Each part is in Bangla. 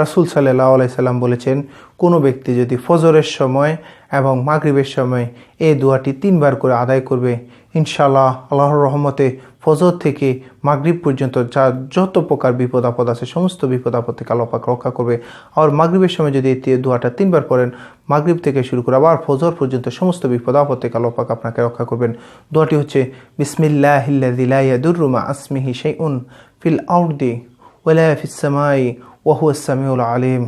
রাসুল সাল্লাহ আলাইসাল্লাম বলেছেন, কোনো ব্যক্তি যদি ফজরের সময় এবং মাগরিবের সময় এই দোয়াটি তিনবার করে আদায় করবে ইনশাল্লাহ আল্লাহর রহমতে ফজর থেকে মাগরিব পর্যন্ত যা যত প্রকার বিপদ আপদ আছে, সমস্ত বিপদ আপদ থেকে আল্লাহ পাক রক্ষা করবে। আর মাগরিবের সময় যদি এই দোয়াটা তিনবার পড়েন, মাগরিব থেকে শুরু করে আবার ফজর পর্যন্ত সমস্ত বিপদ আপদ থেকে আল্লাহ পাক আপনাকে রক্ষা করবেন। দোয়াটি হচ্ছে বিসমিল্লাহিল্লাদিলাইয়াদুরুমা আসমিহি সেই উন ফিল আউটদি ওয়ালা ফিস সামাই ওয়াহুয়া সামিউল আলিম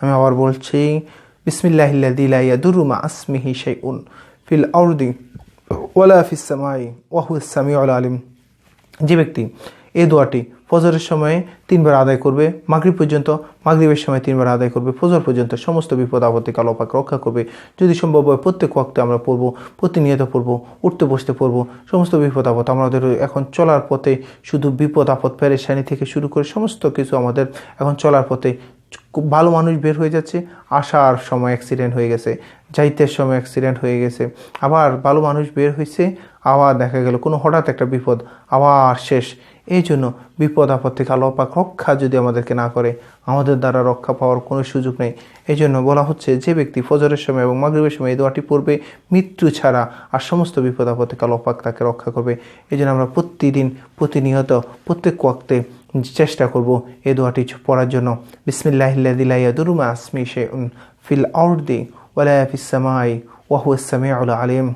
আমি আবার বলছি বিসমিল্লাহিল্লাদিলাইয়াদুরুমা আসমিহি শাইউন ফিল আউটদি ওয়ালা ফিস সামাই ওয়াহুয়া সামিউল আলিম যে ব্যক্তি এই দোয়াটি ফজরের সময়ে তিনবার আদায় করবে, মাগরিব পর্যন্ত, মাগরিবের সময় তিনবার আদায় করবে, ফজর পর্যন্ত সমস্ত বিপদ, আপত্তি কালোপাক পাক রক্ষা করবে। যদি সম্ভব হয় প্রত্যেক ওয়াক্তে আমরা পড়ব, প্রতিনিয়ত পড়ব, উঠতে বসতে পড়ব, সমস্ত বিপদ, আপদ আমাদের এখন চলার পথে শুধু বিপদ, আপদ, পেরেশানি থেকে শুরু করে সমস্ত কিছু আমাদের এখন চলার পথে খুব ভালো মানুষ বের হয়ে যাচ্ছে। আসার সময় অ্যাক্সিডেন্ট হয়ে গেছে, যাইতের সময় অ্যাক্সিডেন্ট হয়ে গেছে। আবার ভালো মানুষ বের হয়েছে আবার দেখা গেল কোনো হঠাৎ একটা বিপদ, আবার শেষ। এই জন্য বিপদ, আপদ থেকে আল্লাহ পাক রক্ষা যদি আমাদেরকে না করে, আমাদের দ্বারা রক্ষা পাওয়ার কোনো সুযোগ নেই। এই জন্য বলা হচ্ছে, যে ব্যক্তি ফজরের সময় এবং মাগরিবের সময় এই দোয়াটি পড়বে, মৃত্যু ছাড়া আর সমস্ত বিপদ, আপদ থেকে আল্লাহ পাক তাকে রক্ষা করবে। এই জন্য আমরা প্রতিদিন, প্রতিনিয়ত, প্রত্যেক ওয়াক্তে চেষ্টা করব এই দোয়াটি পড়ার জন্য। বিসমিল্লাহিল্লাদিলাইয়াদুরুমা আসমি শে ফিল আউরদি দি ফিস ওয়াহু ওয়াহুয়া সামিউল আলিম।